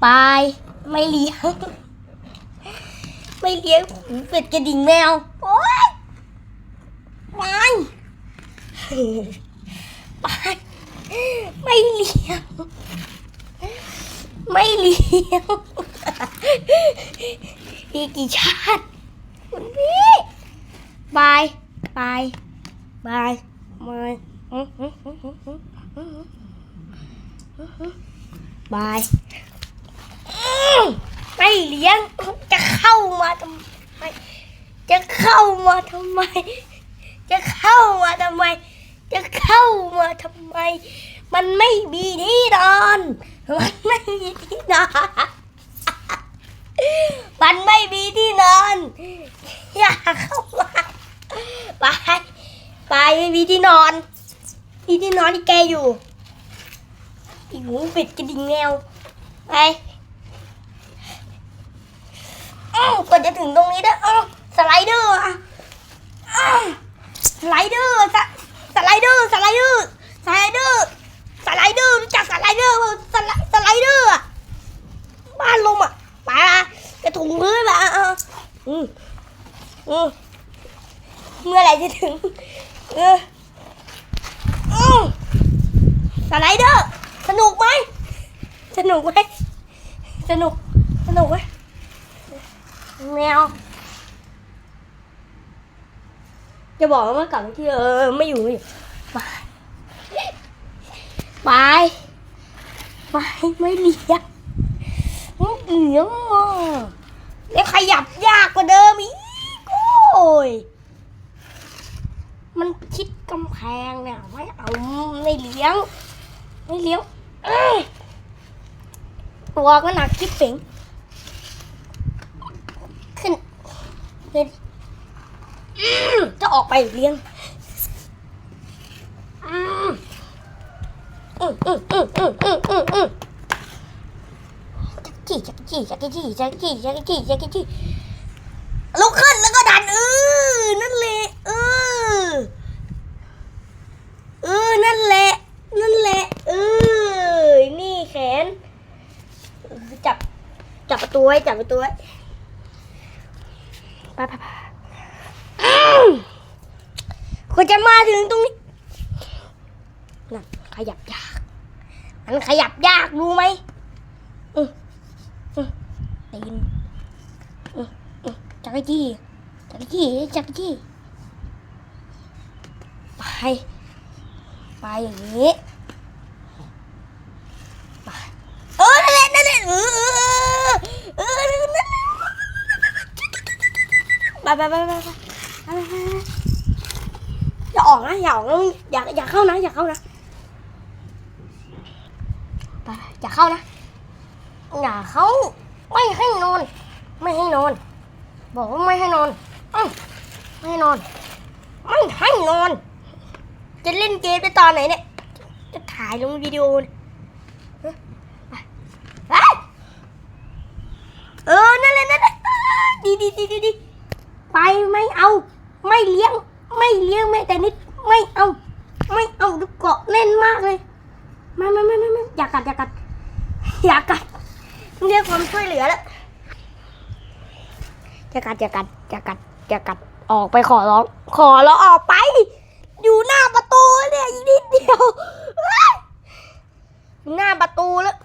ไปไม่เลี้ยง ไม่เลี้ยงหูเป็ดกระดิ่งแมว โอ๊ยไปไปไม่เลี้ยง ไม่เลี้ยงอีกกี่ชาติคุณพี่บายบายบายบาย บายไม่เลี้ยงจะเข้ามาทำไม จะเข้ามาทำไม จะเข้ามาทำไม จะเข้ามาทำไม มันไม่มีที่นอน มันไม่มีที่นอน มันไม่มีที่นอน อย่าเข้ามาไปไปไม่มีที่นอนมีที่นอนที่แกอยู่ อีหูเป็ดกระดิ่งแมวไปอ้าวกว่าจะถึงตรงนี้ได้อ้าวสไลเดอร์อะอ้าวสไลเดอร์สสไลเดอร์สไลเดอร์สไลเดอร์สไลเดอร์รู้จักสไลเดอร์ป่ะสไลสไลเดอร์อะบ้านลมอะไปอะกระถุงพื้นมาอะอะอืมอืมเมื่อไหร่จะถึงเอออืมสไลเดอร์ สนุกไหมสนุกไหมสนุก สนุกไหมแมวจะบอกว่าเมื่อกลับที่เออไม่อยู่ไม่อยู่ไปไปไปไม่เลี้ยงไม่เลี้ยงอะแล้วขยับยากกว่าเดิมอีกโอ้ยมันชิดกำแพงเนี่ยไม่เอาไม่เลี้ยง ไม่เลี้ยง วัวก็หนักคิดเป่งขึ้นขึ้นจะออกไปเลี้ยงจักจี้จักจี้จักจี้จักจี้จักจี้จักจี้ลุกขึ้นแล้วก็ดันเออนั่นเลย จับประตูไว้จับประตูไว้ไปไปไปควรจะมาถึงตรงนี้นั่นขยับยาก มันขยับยากรู้ไหมอืมอืมตีนอือืมจักรจี้จักรจี้จักรจี้ไปไปอย่างนี้ไปเออนั่นแหละนั่นแหละเออเออเออนั่นแหละ ไปไปไปไปไปไปไปอย่าออกนะอย่าออกนะอย่าอย่าเข้านะอย่าเข้านะไปอย่าเข้านะอย่าเข้าไม่ให้นอน ไม่ให้นอน บอกว่าไม่ให้นอนอไม่ให้นอนไม่ให้นอน จะเล่นเกมไปตอนไหนเนี่ยจะถ่ายลงวิดีโอเนี่ยไปเออนั่นแหละนั่นแหละอ่าดีดีดีดีดี ไปไม่เอา ไม่เลี้ยง ไม่เลี้ยงแม้แต่นิด ไม่เอา ไม่เอาดูเกาะแน่นมากเลยไม่ไม่ไม่ไม่ไม่อย่ากัดอย่ากัดอย่ากัดเรียกความช่วยเหลือแล้วอย่ากัดอย่ากัดอย่ากัดอย่ากัดออกไปขอร้อง ขอร้องออกไป อยู่หน้าประตูเนี่ยอีกนิดเดียวหน้าประตูแล้ว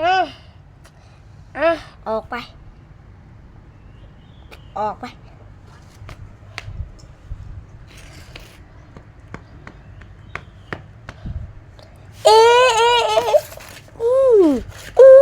ออเออออกไป ออกไป